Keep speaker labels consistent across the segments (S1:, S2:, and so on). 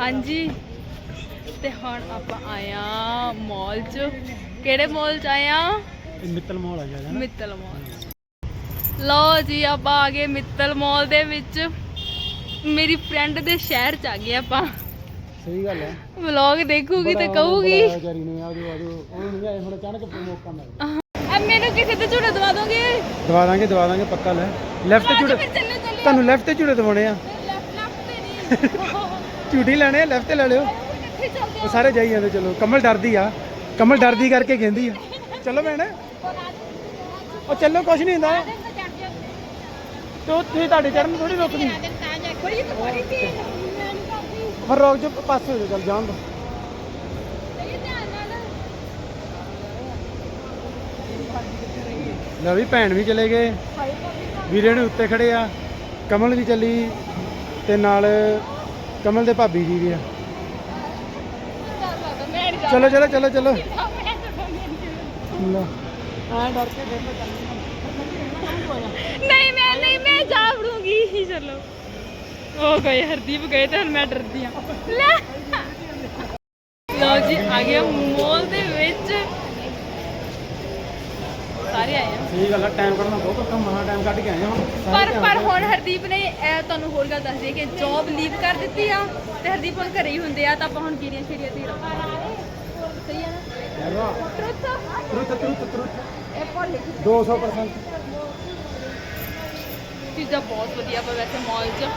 S1: ਹਾਂਜੀ। ਤੇ ਹੁਣ ਆਪਾਂ ਆਏ ਆ ਮਾਲ 'ਚ। ਕਿਹੜੇ ਮਾਲ 'ਚ ਆ
S2: ਇਹ ਮਿੱਤਲ ਮੋਲ ਆ ਨਾ।
S1: ਮਿੱਤਲ ਮਾਲ ਲਓ ਜੀ ਆਪਾਂ ਆ ਗਏ ਮਿੱਤਲ ਮਾਲ ਦੇ ਵਿੱਚ। ਮੇਰੀ ਫਰੈਂਡ ਦੇ ਸ਼ਹਿਰ 'ਚ ਆ ਗਏ ਆਪਾਂ।
S2: ਸਹੀ ਗੱਲ ਹੈ
S1: ਵਲੌਗ ਦੇਖੂਗੀ ਤੇ ਕਹੂਗੀ।
S2: ਵਿਚਾਰੀ ਨੂੰ ਆਜੋ ਆਜੋ। ਉਹ ਨਹੀਂ ਆਏ ਹੁਣ ਅਚਾਨਕ ਮੌਕਾ ਮਿਲ ਗਿਆ।
S1: ਆ ਮੈਨੂੰ ਕਿਸੇ ਤੇ ਝੂੜਾ ਦਵਾ ਦੋਗੇ?
S2: ਦਵਾ ਦਾਂਗੇ ਦਵਾ ਦਾਂਗੇ ਪੱਕਾ ਲੈ। ਲੈਫਟ ਝੂੜੇ ਤੁਹਾਨੂੰ ਲੈਫਟ ਤੇ ਝੂੜੇ ਦਵਾਉਣੇ ਆ
S1: ਲੈਫਟ ਲੈਫਟ ਤੇ ਨਹੀਂ
S2: ਝੂਟੀ ਲੈਣੇ ਲੈਫਟ ਤੇ ਲੈ ਲਿਓ। ਉਹ ਸਾਰੇ ਜਾਈ ਜਾਂਦੇ, ਚਲੋ। ਕਮਲ ਡਰਦੀ ਆ। ਕਮਲ ਡਰਦੀ ਕਰਕੇ ਕਹਿੰਦੀ ਆ। ਚਲੋ ਭੈਣ। ਉਹ ਚੱਲੋ, ਕੁਛ ਨਹੀਂ ਹੁੰਦਾ। ਤੇ ਉਹ ਤੁਸੀਂ ਤੁਹਾਡੇ ਚੜਨ ਥੋੜੀ ਰੁਕਦੀ। ਫਿਰ ਰੋਕ ਜੋ, ਪਾਸੇ ਹੋ ਜਾ, ਚੱਲ ਜਾਣ ਦੋ। ਲੈ ਵੀ ਭੈਣ ਵੀ ਚਲੇ ਗਏ। ਵੀਰੇ ਨੇ ਉੱਤੇ ਖੜੇ ਆ। ਕਮਲ ਵੀ ਚੱਲੀ। ਤੇ ਨਾਲ ਕਮਲ ਦੇ ਭਾਬੀ ਜੀ ਵੀ ਆ।
S1: ਮੈਂ
S2: ਚਲੋ ਚਲੋ ਚਲੋ ਚਲੋ।
S1: ਜਾਣਾ
S2: ਆ ਡਰ ਕੇ ਫਿਰ
S1: ਨਹੀਂ, ਮੈਂ ਨਹੀਂ, ਮੈਂ ਜਾ ਵੜੂੰਗੀ। ਚਲੋ। ਉਹ ਗਏ, ਹਰਦੀਪ ਗਏ ਤੇ ਹੁਣ ਮੈਂ ਡਰਦੀ ਆ। ਲੈ। ਲਓ ਜੀ, ਆ ਗਿਆ ਮੋਲ ਦੇ ਵਿੱਚ। ਸਾਰੇ ਆਏ ਆ।
S2: ਸਹੀ ਗੱਲ ਆ ਟਾਈਮ ਕੱਢਣਾ ਬਹੁਤ ਔਖਾ ਮਹਾ ਟਾਈਮ ਕੱਢ ਕੇ ਆਏ ਹਾਂ
S1: ਪਰ ਪਰ ਹੁਣ ਹਰਦੀਪ ਨੇ ਇਹ ਤੁਹਾਨੂੰ ਹੋਰ ਗੱਲ ਦੱਸ ਦਈਏ ਕਿ ਜੌਬ ਲੀਵ ਕਰ ਦਿੱਤੀ ਆ ਤੇ ਹਰਦੀਪ ਹੁਣ ਘਰੇ ਹੀ ਹੁੰਦੇ ਆ ਤਾਂ ਆਪਾਂ ਹੁਣ ਕੀੜੀਆਂ ਛੇੜੀਆਂ ਤੇ ਸਹੀ ਆ ਨਾ? ਟਰੁੱਥ
S2: ਤਰੁੱਤ। ਤਰੁੱਤ ਤਰੁੱਤ
S1: ਇਹ ਗਈ।
S2: 200%
S1: ਚੀਜ਼ਾਂ ਬਹੁਤ ਵਧੀਆ ਪਰ ਵੈਸੇ ਮਾਲ 'ਚ।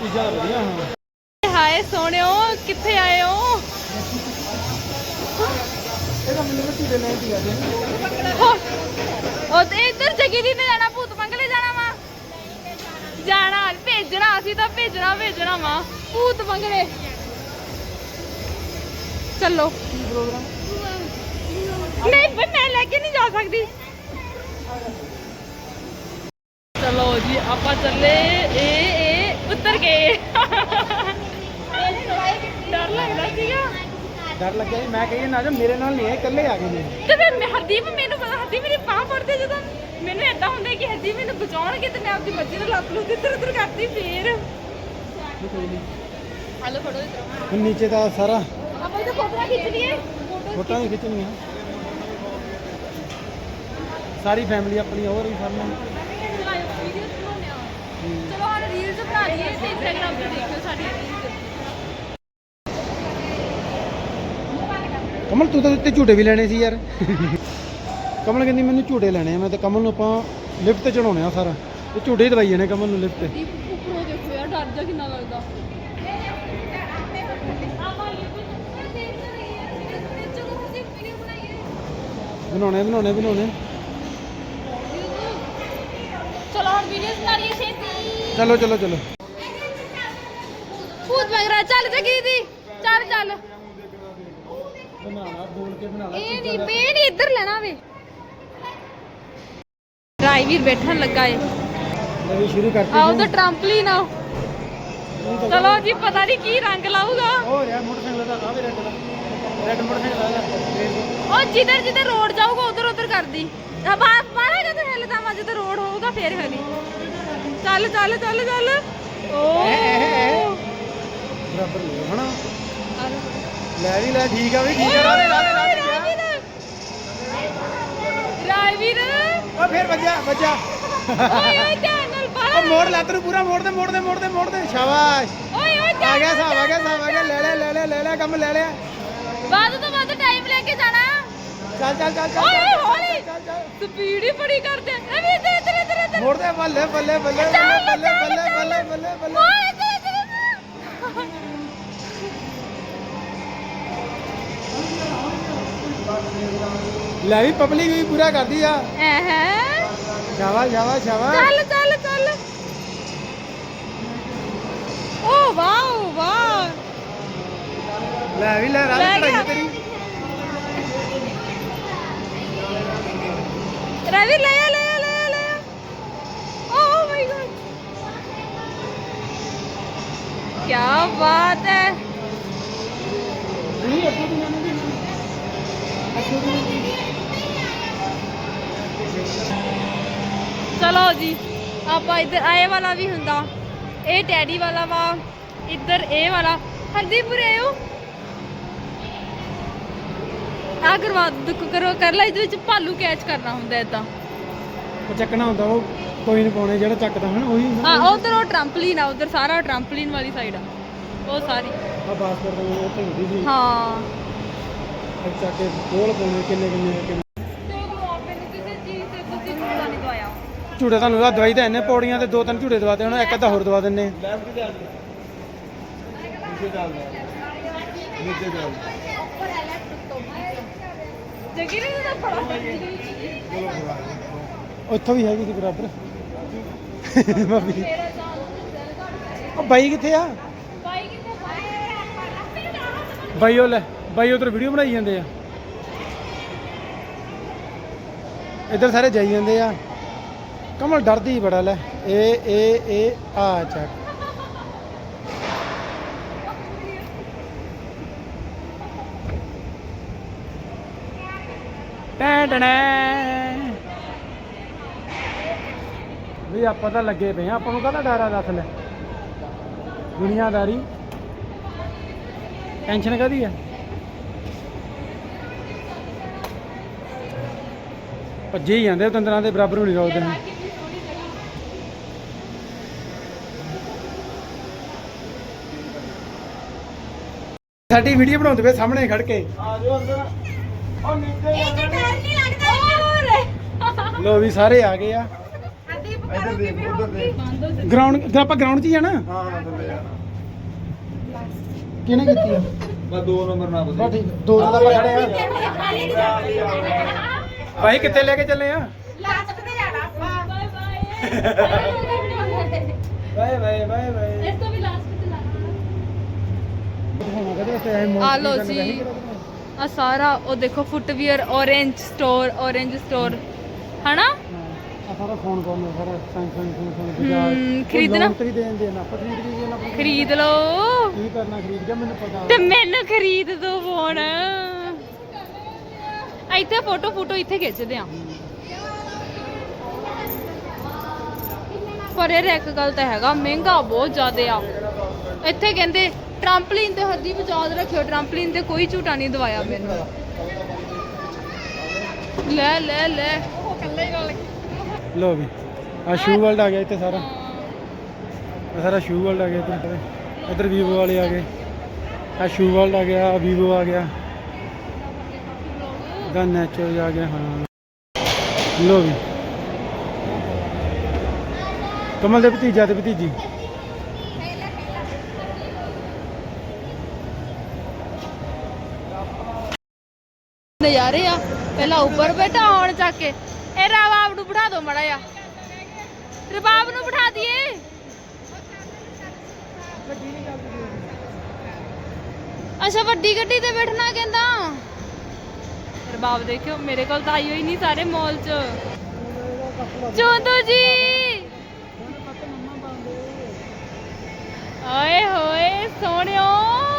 S2: ਚੀਜ਼ਾਂ ਵਧੀਆ ਹਾਂ।
S1: ਹਾਏ ਸੋਹਣਿਓ ਕਿੱਥੇ ਆਏ ਹੋ?
S2: ਇਹਦਾ ਮੈਨੂੰ ਵੀ ਝੂਟੇ ਨਹੀਂ ਪੀਆ ਦੇ
S1: ਉਹ ਤੇ ਇੱਧਰ ਜਗੀ ਦੀ ਨੇ ਜਾਣਾ ਭੂਤ ਬੰਗਲੇ ਜਾਣਾ ਵਾ। ਜਾਣਾ ਭੇਜਣਾ ਅਸੀਂ ਤਾਂ ਭੇਜਣਾ ਭੇਜਣਾ ਵਾ। ਭੂਤ ਬੰਗਲੇ ਚੱਲੋ। ਨਹੀਂ ਬਈ ਮੈਂ ਲੈ ਕੇ ਨਹੀਂ ਜਾ ਸਕਦੀ। ਚਲੋ ਜੀ ਆਪਾਂ ਚੱਲੇ। ਇਹ ਇਹ ਉੱਤਰ ਗਏ। ਡਰ ਲੱਗਦਾ ਸੀਗਾ।
S2: ਡਰ ਲੱਗਿਆ ਮੈਂ ਕਹੀ ਨਾ ਜਾ ਮੇਰੇ ਨਾਲ ਨਹੀਂ ਇਕੱਲੇ ਆ ਗਏ
S1: ਤੇ ਫਿਰ ਮੈਂ ਹਰਦੀਪ ਮੈਨੂੰ ਹਰਦੀਪ ਮੇਰੀ ਬਾਹ ਫੜਦੇ ਜਦੋਂ। ਮੈਨੂੰ ਏਦਾਂ ਹੁੰਦਾ ਕਿ ਹਰਦੀਪ ਮੈਨੂੰ ਬਚਾਉਣਗੇ ਤੇ ਮੈਂ ਆਪਦੀ ਬੱਚੀ ਨੂੰ ਲੱਤ ਲੁੱਟ ਇੱਧਰ ਉੱਧਰ ਕਰਦੀ ਫੇਰ।
S2: ਨਹੀਂ
S1: ਹਲੋ ਫੜੋ ਇੱਧਰ।
S2: ਹੁਣ ਨੀਚੇ ਦਾ ਸਾਰਾ
S1: ਆਪਾਂ ਇਹ ਫੋਟੋਆਂ ਖਿੱਚ ਲਈਏ
S2: ਫੋਟੋਆਂ ਹੀ ਖਿੱਚਣੀਆਂ। ਸਾਰੀ ਫੈਮਿਲੀ ਆਪਣੀ ਹੋਰ
S1: ਚਲੋ ਹੁਣ ਰੀਲਸ ਬਣਾ ਲਈਏ ਤੇ ਤੇ ਦੇਖਿਓ ਸਾਡੀ ਰੀਲਸ
S2: ਕਮਲ ਤੂੰ ਤਾਂ ਉੱਤੇ ਝੂਟੇ ਵੀ ਲੈਣੇ ਸੀ ਯਾਰ। ਕਮਲ ਕਹਿੰਦੀ ਮੈਨੂੰ ਝੂਟੇ ਲੈਣੇ ਆ ਮੈਂ ਤੇ ਕਮਲ ਨੂੰ ਆਪਾਂ ਲਿਫਟ ਤੇ ਚੜਾਉਣੇ ਆ ਸਾਰਾ। ਤੇ ਝੂਟੇ ਹੀ ਦਵਾਈ ਜਾਣੇ ਕਮਲ ਨੂੰ ਲਿਫਟ ਤੇ।
S1: ਦੀਪ ਉੱਪਰੋਂ ਦੇਖੋ ਯਾਰ ਡਰ ਜਾ ਕਿੰਨਾ ਲੱਗਦਾ।
S2: ਬਣਾਉਣੇ ਬਣਾਉਣੇ ਬਣਾਉਣੇ
S1: ਚਲੋ ਹੁਣ ਵੀਡੀਓਜ਼ ਬਣਾ ਲਈਏ ਛੇਤੀ।
S2: ਚਲੋ ਚਲੋ ਚਲੋ।
S1: ਭੂਤ ਮੰਗਰਾ ਚੱਲ ਜਗੀ ਦੀ ਚੱਲ ਚੱਲ।
S2: ਬਣਾ ਲਾ ਬੋਲ ਕੇ ਬਣਾ
S1: ਇਹ ਨਹੀਂ ਨਹੀਂ ਇੱਧਰ ਲੈਣਾ ਵੇ। ਡਰਾਈਵਰ ਬੈਠਣ ਲੱਗਾ ਏ।
S2: ਲੈ ਵੀ ਸ਼ੁਰੂ ਕਰਤੀ
S1: ਆਓ ਤਾਂ ਟਰੰਪਲਿਨ ਆ ਚਲੋ ਜੀ ਪਤਾ ਨਹੀਂ ਕੀ ਰੰਗ ਲਾਊਗਾ।
S2: ਹੋ ਰਿਹਾ ਮੋਟਰਸਾਈਕਲ ਦਾ ਆ ਵੀ ਰੈੱਡ ਦਾ ਰੈੱਡ ਮੋਟਰਸਾਈਕਲ ਆ
S1: ਉਹ ਜਿੱਧਰ ਜਿੱਧਰ ਰੋਡ ਜਾਊਗਾ ਉਧਰ ਉਧਰ ਕਰਦੀ। ਬਾਹਰ ਬਾਹਰ ਜਦੋਂ ਹਿੱਲਦਾ ਵਾ ਜਦੋਂ ਰੋਡ ਹੋਊਗਾ ਫੇਰ ਹਲੀ। ਚੱਲ ਚੱਲ ਚੱਲ ਚੱਲ। ਓ।
S2: ਬਰਾਬਰ ਲੈ ਹਣਾ ਲੈ ਵੀ ਲੈ ਠੀਕ ਆ ਵੀ ਠੀਕ ਆ। ਰਾਦੇ ਰਾਦੇ ਰਾਦੇ
S1: ਰਾਜਵੀਰ।
S2: ਉਹ ਫੇਰ ਵੱਜਾ ਵੱਜਾ
S1: ਓਏ ਓਏ ਧਿਆਨ ਨਾਲ
S2: ਉਹ ਮੋੜ ਲੱਤ ਨੂੰ ਪੂਰਾ ਮੋੜ ਦੇ ਮੋੜ ਦੇ ਮੋੜ ਦੇ ਮੋੜ ਦੇ। ਸ਼ਾਬਾਸ਼।
S1: ਓਏ ਓਏ
S2: ਆ ਗਿਆ ਸਾਬ ਆ ਗਿਆ ਸਾਬ ਆ ਗਿਆ। ਲੈ ਲੈ ਲੈ ਲੈ ਲੈ ਲੈ ਕੰਮ ਲੈ ਲਿਆ।
S1: ਵੱਧ ਤੋਂ ਵੱਧ ਟਾਈਮ ਲੈ ਕੇ ਜਾਣਾ।
S2: ਚੱਲ ਚੱਲ ਚੱਲ ਚੱਲ
S1: ਓਏ ਹੌਲੀ।
S2: ਚੱਲ ਚੱਲ
S1: ਸਪੀਡ ਹੀ ਬੜੀ ਕਰਦੇ। ਇਹ ਵੀ ਇੱਧਰ ਇੱਧਰ ਇੱਧਰ ਇੱਧਰ।
S2: ਮੋੜ ਦੇ ਬੱਲੇ ਬੱਲੇ ਬੱਲੇ ਬੱਲੇ ਬੱਲੇ ਬੱਲੇ। ਬੱਲੇ ਬੱਲੇ।
S1: ਓਏ ਇੱਧਰ ਇੱਧਰ ਇੱਧਰ।
S2: ਲੈ ਵੀ ਪਬਲਿਕ ਵੀ ਪੂਰਾ ਕਰਦੀ ਆ।
S1: ਐ ਹੈ
S2: ਸ਼ਾਬਾਸ਼ ਸ਼ਾਬਾਸ਼ ਸ਼ਾਬਾਸ਼
S1: ਚੱਲ ਚੱਲ ਚੱਲ। ਓ ਵਾਓ ਵਾਓ
S2: ਲੈ ਵੀ ਲੈ ਰਾਜ
S1: ਲੈ
S2: ਚੜਾਈ
S1: ਗਿਆ।
S2: ਤੇਰੀ।
S1: ਰਵੀ ਲੈ ਆ ਲੈ ਆ ਲੈ ਆ ਲੈ ਆ। ਓ ਮਾਈ ਗॉड ਕੀ ਬਾਤ ਹੈ
S2: ਨਹੀਂ ਅੱਗੋਂ ਦੀ ਜਾਣਾ।
S1: ਚਲੋ ਜੀ ਆਪਾਂ ਇੱਧਰ ਆਏ ਵਾਲਾ ਵੀ ਹੁੰਦਾ ਇਹ ਟੈਡੀ ਵਾਲਾ ਵਾ ਇੱਧਰ ਇਹ ਵਾਲਾ। ਹਰਦੀਪ ਉਰੇ ਆਇਓ। ਆ ਕਰਵਾ ਦੁੱਖ ਕਰੋ ਕਰ ਲੈ ਇਹਦੇ ਵਿੱਚ ਭਾਲੂ ਕੈਚ ਕਰਨਾ ਹੁੰਦਾ ਏਦਾਂ।
S2: ਉਹ ਚੱਕਣਾ ਹੁੰਦਾ ਉਹ ਕੋਈ ਨਹੀਂ ਪਾਉਣੇ ਜਿਹੜਾ ਚੱਕਦਾ ਹਨ ਉਹੀ
S1: ਹਾਂ ਉਧਰ ਉਹ ਟਰੰਪਲਿਨ ਆ ਉਧਰ ਸਾਰਾ ਟਰੰਪਲਿਨ ਵਾਲੀ ਸਾਈਡ ਆ। ਉਹ ਸਾਰੀ।
S2: ਆ ਬਾਸ ਕਰਦਾ ਉਹ ਉੱਥੇ ਹੁੰਦੀ ਸੀ।
S1: ਹਾਂ।
S2: ਚੱਕ ਕੇ ਕੋਲ ਪਾਉਣੇ ਕਿੰਨੇ ਕਿੰਨੇ ਕਿੰਨੇ
S1: ਦੇਖ ਲਓ ਆਪੇ ਨੂੰ ਕਿਸੇ ਚੀਜ਼ ਤੇ ਤੁਸੀਂ ਝੂਠਾ ਨਹੀਂ ਦਵਾਇਆ
S2: ਝੂੜੇ ਤੁਹਾਨੂੰ ਆ ਦਵਾਈ ਤਾਂ ਇੰਨੇ ਪੌੜੀਆਂ ਤੇ ਦੋ ਤਿੰਨ ਝੂੜੇ ਦਵਾਤੇ ਹੁਣ ਇੱਕ ਅੱਧਾ ਹੋਰ ਦਵਾ ਦਿੰਨੇ
S1: ਜਗੀ ਨੇ ਤਾਂ ਫੜਾ
S2: ਉੱਥੋਂ ਵੀ ਹੈਗੀ ਸੀ ਬਰਾਬਰ। ਭਾਬੀ। ਉਹ ਬਾਈ ਕਿੱਥੇ ਆ?
S1: ਬਾਈ ਕਿੱਥੇ
S2: ਬਾਈ ਉਹ ਲੈ, ਬਾਈ ਉਧਰ ਵੀਡੀਓ ਬਣਾਈ ਜਾਂਦੇ ਆ। ਇੱਧਰ ਸਾਰੇ ਜਾਈ ਜਾਂਦੇ ਆ। ਕਮਲ ਡਰਦੀ ਬੜਾ ਲੈ। ਏ ਏ ਇਹ ਆ ਚੱਕ ਟੈਂ ਵੀ ਆਪਾਂ ਤਾਂ ਲੱਗੇ ਪਏ ਆ। ਆਪਾਂ ਨੂੰ ਕਾਹਦਾ ਡਰ ਆ ਦੱਸ ਲੈ। ਦੁਨੀਆਦਾਰੀ। ਟੈਨਸ਼ਨ ਕਾਦੀ ਆ? ਭੱਜੇ ਹੀ ਜਾਂਦੇ ਤੰਦਰਾਂ ਦੇ ਬਰਾਬਰ ਵੀ ਨਹੀਂ ਰੋਕਦੇ ਨੇ ਸਾਡੀ ਵੀਡੀਓ ਬਣਾਉਂਦੇ ਪਏ ਸਾਹਮਣੇ ਖੜ ਕੇ। ਆ ਜਾਓ ਅੰਦਰ ਉਹ ਨੀਚੇ
S1: ਨਹੀਂ ਲੱਗਦਾ ਹੋਰ
S2: ਲੋ ਵੀ ਸਾਰੇ ਆ ਗਏ ਆ।
S3: ਇੱਧਰ ਦੇਖ ਉਧਰ ਦੇਖ।
S2: ਗਰਾਊਂਡ ਆਪਾਂ ਗਰਾਊਂਡ 'ਚ ਹੀ ਜਾਣਾ
S3: ਹਾਂ ਹਾਂ ਥੱਲੇ ਜਾਣਾ
S2: ਕਿਹਨੇ ਕੀਤੀ ਆ?
S3: ਬਸ ਦੋ ਨੰਬਰ ਨਾ
S2: ਬਾ ਠੀਕ ਆ। ਦੋ ਦਾ ਆਪਾਂ ਖੜੇ ਆ। ਭਾਈ ਕਿੱਥੇ ਲੈ ਕੇ ਚੱਲੇ ਆ?
S1: ਲਾਸਟ ਤੇ ਜਾਣਾ ਆਪਾਂ। Bye bye
S2: bye bye bye bye
S1: ਇਸ ਤੋਂ ਵੀ ਲਾਸਟ ਤੇ ਜਾਣਾ
S2: ਦਿਖਾਉਣਾ ਕਦੇ ਤੇ ਐ
S1: ਆ ਲਓ ਜੀ। ਆ ਸਾਰਾ ਉਹ ਦੇਖੋ footwear orange store orange store ਹਨਾ?
S2: ਸਾਰਾ ਫੋਨ ਕੋਲ ਸਾਰਾ ਸੈਮਸੰਗ ਫੋਨ
S1: ਹਮ, ਖਰੀਦਣਾ?
S2: ਦੇ ਨਾ ਖਰੀਦ ਨਾ
S1: ਲਓ।
S2: ਕੀ ਕਰਨਾ ਖਰੀਦ ਕੇ ਮੈਨੂੰ ਪਤਾ।
S1: ਤੇ ਮੈਨੂੰ ਖਰੀਦ ਦੋ ਫੋਨ। ਇੱਥੇ ਫੋਟੋ ਫੋਟੋ ਇੱਥੇ ਖਿੱਚਦੇ ਆ। ਪਰ ਇਹ ਇੱਕ ਗੱਲ ਤਾਂ ਹੈਗਾ ਮਹਿੰਗਾ ਬਹੁਤ ਜ਼ਿਆਦੇ ਆ। ਇੱਥੇ ਕਹਿੰਦੇ ਟਰੰਪਲਿਨ ਤੇ ਹਰਦੀਪ ਯਾਦ ਰੱਖਿਓ, ਟਰੰਪਲਿਨ ਤੇ ਕੋਈ ਝੂਟਾ ਨਹੀਂ ਦਵਾਇਆ ਮੈਨੂੰ। ਲੈ ਲੈ ਲੈ। ਉਹ ਕੱਲੇ ਗੱਲ
S2: ਲੋ ਵੀ ਆ ਸ਼ੂ ਵਰਲਡ ਆ ਗਿਆ ਇੱਥੇ ਸਾਰਾ। ਆ ਸਾਰਾ ਸ਼ੂ ਵਰਲਡ ਆ ਗਿਆ ਇੱਧਰ ਇੱਧਰ ਵੀਵੋ ਵਾਲੇ ਆ ਗਏ। ਆ ਸ਼ੂ ਵਰਲਡ ਆ ਗਿਆ ਵੀਵੋ ਆ ਗਿਆ। ਦਾ ਨੈਚਰ ਆ ਗਿਆ, ਹਾਂ। ਲੋ ਵੀ। ਕਮਲ ਦੇ ਭਤੀਜਾ ਤੇ ਭਤੀਜੀ।
S1: ਨਜ਼ਾਰੇ ਆ। ਪਹਿਲਾਂ ਉੱਪਰ ਬੈਠਾ ਹੁਣ ਚੱਕ ਕੇ। ਇਹ ਰਬਾਬ ਨੂੰ ਬਿਠਾ ਦਿਓ ਮੜਾ ਆ ਰਬਾਬ ਨੂੰ ਬਿਠਾ ਦਈਏ। ਅੱਛਾ ਵੱਡੀ ਗੱਡੀ ਤੇ ਬੈਠਣਾ ਕਹਿੰਦਾ। ਰਬਾਬ ਦੇਖਿਓ ਮੇਰੇ ਕੋਲ ਤਾਂ ਆਈ ਹੋਈ ਨਹੀਂ ਸਾਰੇ ਮਾਲ 'ਚ। ਚੋਂਦੋ ਜੀ। ਓਏ ਹੋਏ ਸੋਹਣਿਓ।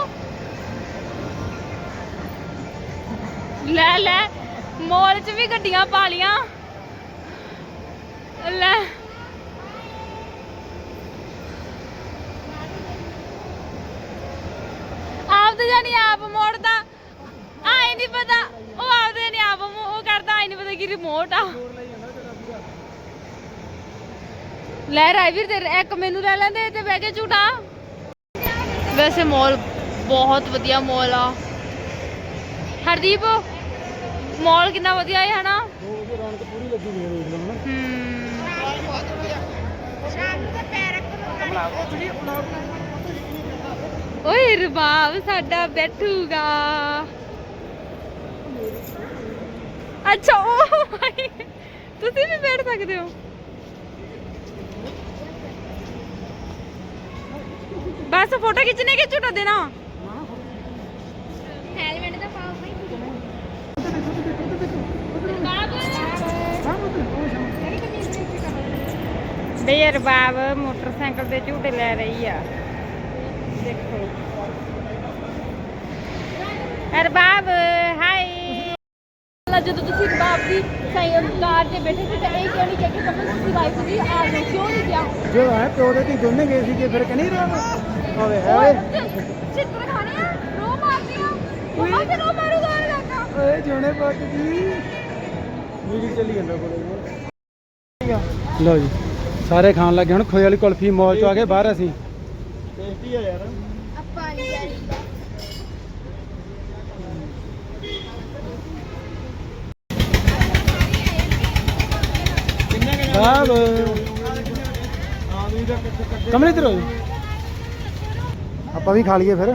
S1: ਲੈ ਲੈ। ਮੋਲ 'ਚ ਵੀ ਗੱਡੀਆਂ ਪਾ ਲੀਆਂ। ਲੈ। ਆਪ ਜਾਨੀ ਆਪ ਮੋੜਦਾ। ਆਈ ਨਹੀਂ ਪਤਾ। ਉਹ ਆਪਦੇ ਨੇ ਆਪ ਮੋ- ਉਹ ਕਰਦਾ ਆਈ ਨਹੀਂ ਪਤਾ ਕਿ ਰਿਮੋਟ ਆ। ਲੈ ਰਾਈਵੀਰ ਤੇ ਇੱਕ ਮੈਨੂੰ ਲੈ ਲੈਂਦੇ, ਤੇ ਬਹਿ ਕੇ ਝੂਟਾ। ਵੈਸੇ ਮੋਲ ਬਹੁਤ ਵਧੀਆ ਮੋਲ ਆ। ਹਰਦੀਪ ਮਾਲ ਕਿੰਨਾ ਵਧੀਆ ਹੈ ਹਨਾ?
S2: ਉਹ ਰੌਣਕ ਪੂਰੀ ਲੱਗੀ ਹੋਈ ਹੈ। ਦੇਖ ਲਓ ਨਾ
S1: ਹਮ ਓਏ ਰਬਾਬ ਸਾਡਾ ਬੈਠੂਗਾ। ਅੱਛਾ ਉਹ ਭਾਈ, ਤੁਸੀਂ ਵੀ ਬੈਠ ਸਕਦੇ ਹੋ। ਬਸ ਫੋਟੋ ਖਿੱਚਣੇ ਕਿ ਝੂਟਾ ਦੇਣਾ ਹੈਲਮਟ ਦਾ ਪਾਓ ਭਾਈ ਬੇ ਰਬਾਬ ਮੋਟਰਸਾਈਕਲ ਤੇ ਝੂਟੇ ਲੈ ਰਹੀ ਆ। ਦੇਖੋ। ਰਬਾਬ ਹਾਈ ਜਦੋਂ ਤੁਸੀਂ ਰਬਾਬ ਦੀ ਸਾਈਕਲ ਕਾਰ ਤੇ ਬੈਠੇ ਸੀ ਤਾਂ ਇਹ ਕਿਉਂ ਨਹੀਂ ਕਿਹਾ ਕਿ ਕਮਲ ਤੁਸੀਂ ਵਾਈਫ ਦੀ ਆ ਜਾਓ? ਕਿਉਂ ਨਹੀਂ ਕਿਹਾ?
S2: ਜੋ ਹੈ ਪਿਓ ਦੇ ਧੀ ਦੋਨੇ ਗਏ ਸੀਗੇ ਫਿਰ ਕਹਿੰਦੀ ਰਿਹਾ ਓਏ ਹੋਏ।
S1: ਚਿੱਤਰ ਖਾਣੇ ਆ? ਰੋ ਮਾਰਦੀ ਆ? ਮੰਮਾ ਤੇ ਰੋ ਮਾਰੂਗਾ ਲੱਗਾ
S2: ਓਏ ਜੋਨੇ ਪੁੱਤ ਜੀ। ਮਿਊਜ਼ਿਕ ਚੱਲੀ ਜਾਂਦਾ ਕੋਲੇ। ਲਓ ਜੀ। ਸਾਰੇ ਖਾਣ ਲੱਗੇ ਹੁਣ ਖੋਏ ਵਾਲੀ ਕੁਲਫੀ ਮੌਲ ਚੋਂ ਆ ਕੇ ਬਾਹਰ ਅਸੀਂ।
S3: ਟੇਸਟੀ ਆ ਯਾਰ।
S2: ਆਹ ਕਮਲੇ ਇਧਰ ਹੋ ਆਪਾਂ ਵੀ ਖਾ ਲਈਏ ਫਿਰ।